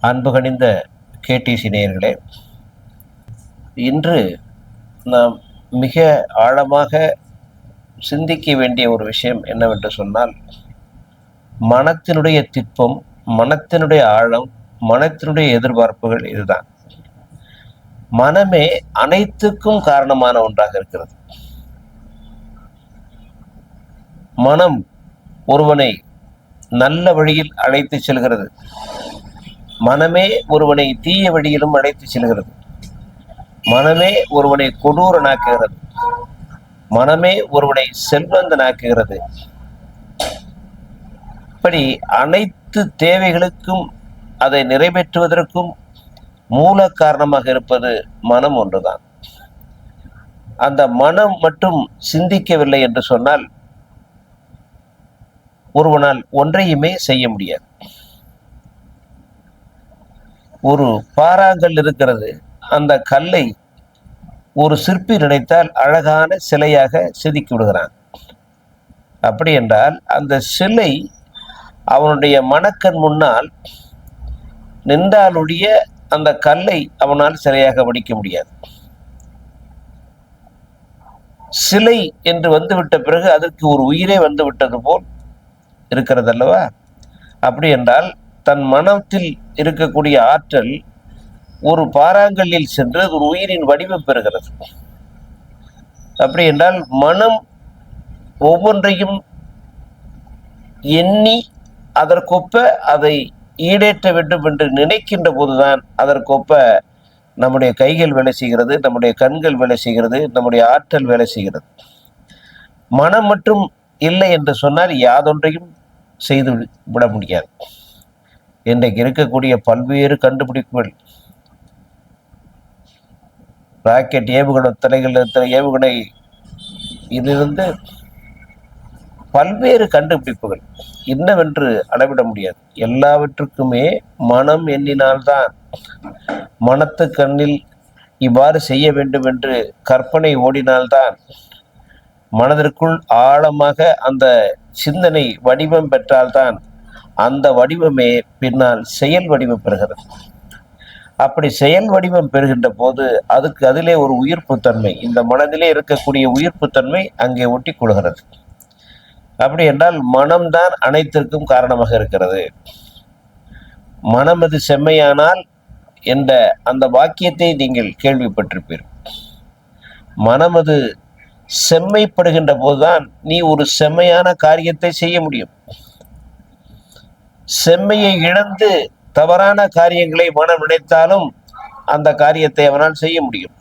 அன்புகணிந்த KTC நேயர்களே இன்று நாம் மிக ஆழமாக சிந்திக்க வேண்டிய ஒரு விஷயம் என்னவென்று சொன்னால் மனத்தினுடைய திட்பம் மனத்தினுடைய ஆழம் மனத்தினுடைய எதிர்பார்ப்புகள் இதுதான். மனமே அனைத்துக்கும் காரணமான ஒன்றாக இருக்கிறது. மனம் ஒருவனை நல்ல வழியில் அழைத்து செல்கிறது. மனமே ஒருவனை தீய வழியிலும் அழைத்து செல்கிறது. மனமே ஒருவனை கொடூரனாக்குகிறது. மனமே ஒருவனை செல்வந்தனாக்குகிறது. இப்படி அனைத்து தேவைகளுக்கும் அதை நிறைவேற்றுவதற்கும் மூல காரணமாக இருப்பது மனம் ஒன்றுதான். அந்த மனம் மட்டும் சிந்திக்கவில்லை என்று சொன்னால் ஒருவனால் ஒன்றையுமே செய்ய முடியாது. ஒரு பாறாங்கல் இருக்கிறது. அந்த கல்லை ஒரு சிற்பி நினைத்தால் அழகான சிலையாக செதுக்கி விடுகிறான். அப்படி என்றால் அந்த சிலை அவனுடைய மனக்கண் முன்னால் நின்றாலுடைய அந்த கல்லை அவனால் சிலையாக வடிக்க முடியாது. சிலை என்று வந்துவிட்ட பிறகு அதற்கு ஒரு உயிரே வந்து விட்டது போல் இருக்கிறது அல்லவா அப்படி என்றால் தன் மனத்தில் இருக்கக்கூடிய ஆற்றல் ஒரு பாறாங்கல்லில் சென்று அது ஒரு உயிரின் வடிவம் பெறுகிறது. அப்படி என்றால் மனம் ஒவ்வொன்றையும் எண்ணி அதற்கொப்ப அதை ஈடேற்ற வேண்டும் என்று நினைக்கின்ற போதுதான் அதற்கொப்ப நம்முடைய கைகள் வேலை செய்கிறது நம்முடைய கண்கள் வேலை செய்கிறது நம்முடைய ஆற்றல் வேலை செய்கிறது. மனம் மட்டும் இல்லை என்று சொன்னால் யாதொன்றையும் செய்து விட முடியாது. இன்றைக்கு இருக்கக்கூடிய பல்வேறு கண்டுபிடிப்புகள். ராக்கெட் ஏவுகணை தலைகள் ஏவுகணை இதிலிருந்து பல்வேறு கண்டுபிடிப்புகள். என்னவென்று அளவிட முடியாது. எல்லாவற்றுக்குமே மனம் எண்ணினால்தான் மனத்து கண்ணில் இவ்வாறு செய்ய வேண்டும் என்று கற்பனை ஓடினால்தான் மனதிற்குள் ஆழமாக அந்த சிந்தனை வடிவம் பெற்றால்தான் அந்த வடிவமே பின்னால் செயல் வடிவம் பெறுகிறது. அப்படி செயல் வடிவம் பெறுகின்ற போது அதுக்கு அதிலே ஒரு உயிர்ப்புத்தன்மை இந்த மனதிலே இருக்கக்கூடிய உயிர்ப்புத்தன்மை அங்கே ஒட்டி கொள்கிறது. அப்படி என்றால் மனம்தான் அனைத்திற்கும் காரணமாக இருக்கிறது. மனமது செம்மையானால் என்ற அந்த வாக்கியத்தை நீங்கள் கேள்விப்பட்டிருப்பீர். மனமது செம்மைப்படுகின்ற போதுதான் நீ ஒரு செம்மையான காரியத்தை செய்ய முடியும். செம்மையை இழந்து தவறான காரியங்களை மனம் நினைத்தாலும் அந்த காரியத்தை அவனால் செய்ய முடியும்.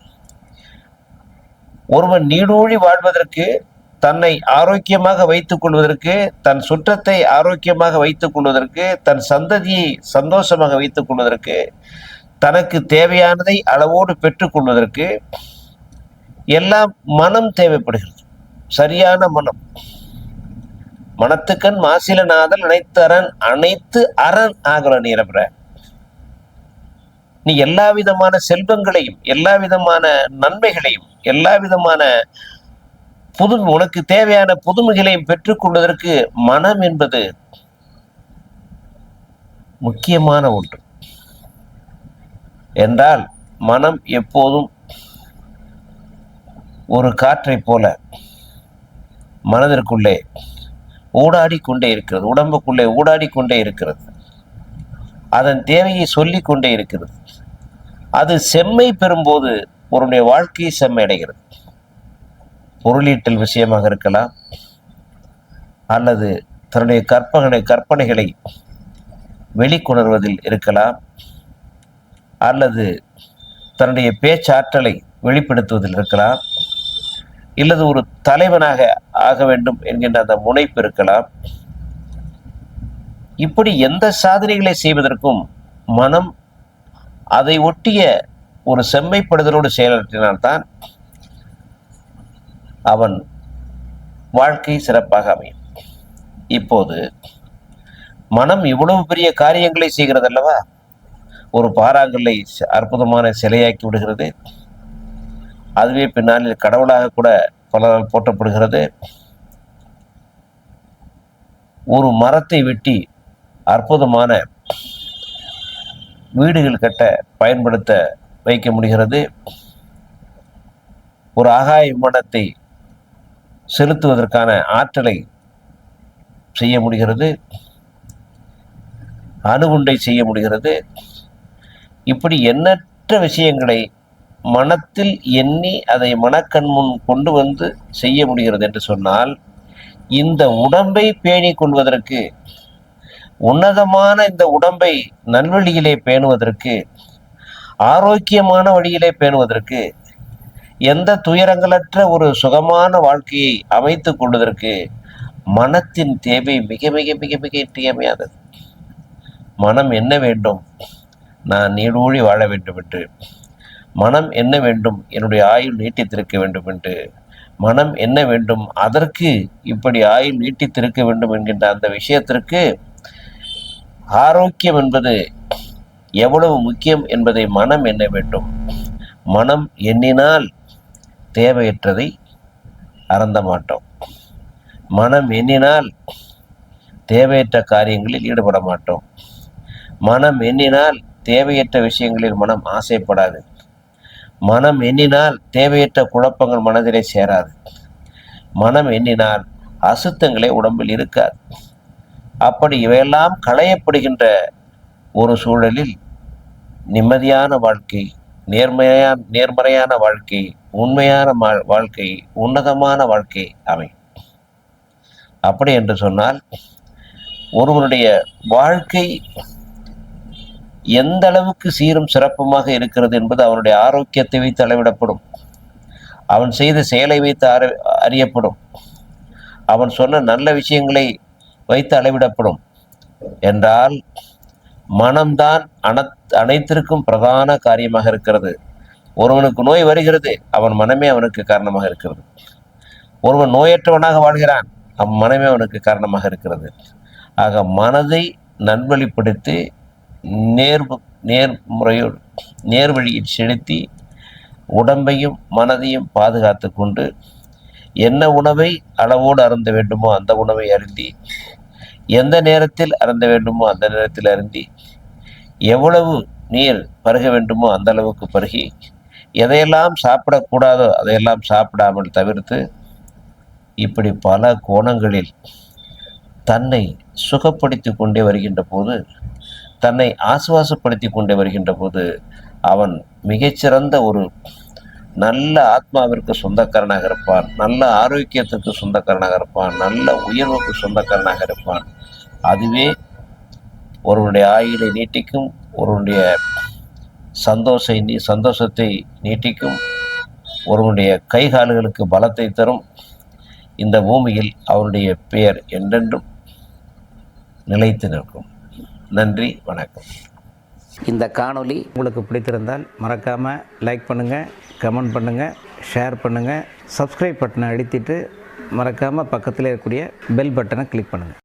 ஒருவன் நீடூழி வாழ்வதற்கு தன்னை ஆரோக்கியமாக வைத்துக் கொள்வதற்கு தன் சுற்றத்தை ஆரோக்கியமாக வைத்துக் கொள்வதற்கு தன் சந்ததியை சந்தோஷமாக வைத்துக் கொள்வதற்கு தனக்கு தேவையானதை அளவோடு பெற்றுக்கொள்வதற்கு எல்லாம் மனம் தேவைப்படுகிறது. சரியான மனம். மனத்துக்கண் மாசிலநாதல் அனைத்து அரண் அனைத்து அரண் ஆகிற நீரபிர நீ எல்லா விதமான செல்வங்களையும் எல்லா விதமான நன்மைகளையும் எல்லா விதமான புது உனக்கு தேவையான புதுமைகளையும் பெற்றுக்கொள்வதற்கு மனம் என்பது முக்கியமான ஒன்று. என்றால் மனம் எப்போதும் ஒரு காற்றைப் போல மனதிற்குள்ளே ஊடாடி கொண்டே இருக்கிறது. உடம்புக்குள்ளே ஊடாடி கொண்டே இருக்கிறது. அதன் தேவையை சொல்லி கொண்டே இருக்கிறது. அது செம்மை பெறும்போது ஒருடைய வாழ்க்கையை செம்மையடைகிறது. பொருளீட்டல் விஷயமாக இருக்கலாம். அல்லது தன்னுடைய கற்பனை கற்பனைகளை வெளிக்கொணர்வதில் இருக்கலாம். அல்லது தன்னுடைய பேச்சாற்றலை வெளிப்படுத்துவதில் இருக்கலாம். இல்லது ஒரு தலைவனாக ஆக வேண்டும் என்கின்ற அந்த முனைப்பு இருக்கலாம். இப்படி எந்த சாதனைகளை செய்வதற்கும் மனம் அதை ஒட்டிய ஒரு செம்மைப்படுதலோடு செயலாற்றினால்தான் அவன் வாழ்க்கை சிறப்பாக அமையும். இப்போது மனம் இவ்வளவு பெரிய காரியங்களை செய்கிறது அல்லவா ஒரு பாறாங்கல்லை அற்புதமான சிலையாக்கி விடுகிறது. அதுவே பின்னாளில் கடவுளாக கூட பலரால் போற்றப்படுகிறது. ஒரு மரத்தை வெட்டி அற்புதமான வீடுகள் கட்ட பயன்படுத்த வைக்க முடிகிறது. ஒரு ஆகாய விமானத்தை செலுத்துவதற்கான ஆற்றலை செய்ய முடிகிறது. அணுகுண்டை செய்ய முடிகிறது. இப்படி எண்ணற்ற விஷயங்களை மனத்தில் எண்ணி அதை மனக்கண் முன் கொண்டு வந்து செய்ய முடிகிறது என்று சொன்னால் இந்த உடம்பை பேணி கொள்வதற்கு உன்னதமான இந்த உடம்பை நல்வழியிலே பேணுவதற்கு ஆரோக்கியமான வழியிலே பேணுவதற்கு எந்த துயரங்களற்ற ஒரு சுகமான வாழ்க்கையை அமைத்து கொள்வதற்கு மனத்தின் தேவை மிக மிக மிக மிக இன்றியமையாதது. மனம் என்ன வேண்டும்? நான் நீடூழி வாழ வேண்டும் என்று மனம் என்ன வேண்டும்? என்னுடைய ஆயுள் நீட்டித்திருக்க வேண்டும் என்று. மனம் என்ன வேண்டும்? அதற்கு இப்படி ஆயுள் நீட்டித்திருக்க வேண்டும் என்கின்ற அந்த விஷயத்திற்கு ஆரோக்கியம் என்பது எவ்வளவு முக்கியம் என்பதை மனம் எண்ண வேண்டும்? மனம் எண்ணினால் தேவையற்றதை அறந்த மாட்டோம். மனம் எண்ணினால் தேவையற்ற காரியங்களில் ஈடுபட மாட்டோம். மனம் எண்ணினால் தேவையற்ற விஷயங்களில் மனம் ஆசைப்படாது. மனம் எண்ணினால் தேவையற்ற குழப்பங்கள் மனதிலே சேராது. மனம் எண்ணினால் அசுத்தங்களே உடம்பில் இருக்காது. அப்படி இவையெல்லாம் களையப்படுகின்ற ஒரு சூழலில் நிம்மதியான வாழ்க்கை நேர்மையான நேர்மறையான வாழ்க்கை உண்மையான வாழ்க்கை உன்னதமான வாழ்க்கை அமையும். அப்படி என்று சொன்னால் ஒருவருடைய வாழ்க்கை எந்த அளவுக்கு சீரும் சிறப்புமாக இருக்கிறது என்பது அவனுடைய ஆரோக்கியத்தை வைத்து அளவிடப்படும். அவன் செய்த செயலை வைத்து அறி அறியப்படும். அவன் சொன்ன நல்ல விஷயங்களை வைத்து அளவிடப்படும். என்றால் மனம்தான் அனத் அனைத்திற்கும் பிரதான காரியமாக இருக்கிறது. ஒருவனுக்கு நோய் வருகிறது அவன் மனமே அவனுக்கு காரணமாக இருக்கிறது. ஒருவன் நோயற்றவனாக வாழ்கிறான் அவன் மனமே அவனுக்கு காரணமாக இருக்கிறது. ஆக மனதை நல்வழிப்படுத்தி நேர் நேர்முறையோடு நேர்வழியில் செலுத்தி உடம்பையும் மனதையும் பாதுகாத்து கொண்டு என்ன உணவை அளவோடு அருந்த வேண்டுமோ அந்த உணவை அருந்தி எந்த நேரத்தில் அருந்த வேண்டுமோ அந்த நேரத்தில் அருந்தி எவ்வளவு நீர் பருக வேண்டுமோ அந்த அளவுக்கு பருகி எதையெல்லாம் சாப்பிடக்கூடாதோ அதையெல்லாம் சாப்பிடாமல் தவிர்த்து இப்படி பல கோணங்களில் தன்னை சுகப்படுத்தி கொண்டே வருகின்ற போது தன்னை ஆசுவாசப்படுத்தி கொண்டே வருகின்ற போது அவன் மிகச்சிறந்த ஒரு நல்ல ஆத்மாவிற்கு சொந்தக்காரனாக இருப்பான். நல்ல ஆரோக்கியத்திற்கு சொந்தக்காரனாக இருப்பான். நல்ல உயர்வுக்கு சொந்தக்காரனாக இருப்பான். அதுவே ஒருவனுடைய ஆயுளை நீட்டிக்கும் ஒருவனுடைய சந்தோஷ நீ சந்தோஷத்தை நீட்டிக்கும் ஒருவனுடைய கை கால்களுக்கு பலத்தை தரும். இந்த பூமியில் அவனுடைய பெயர் என்றென்றும் நிலைத்து நிற்கும். நன்றி வணக்கம். இந்த காணொளி உங்களுக்கு பிடித்திருந்தால் மறக்காமல் லைக் பண்ணுங்கள் கமெண்ட் பண்ணுங்கள் ஷேர் பண்ணுங்கள் சப்ஸ்கிரைப் பட்டனை அழுத்திட்டு மறக்காமல் பக்கத்தில் இருக்கக்கூடிய பெல் பட்டனை கிளிக் பண்ணுங்கள்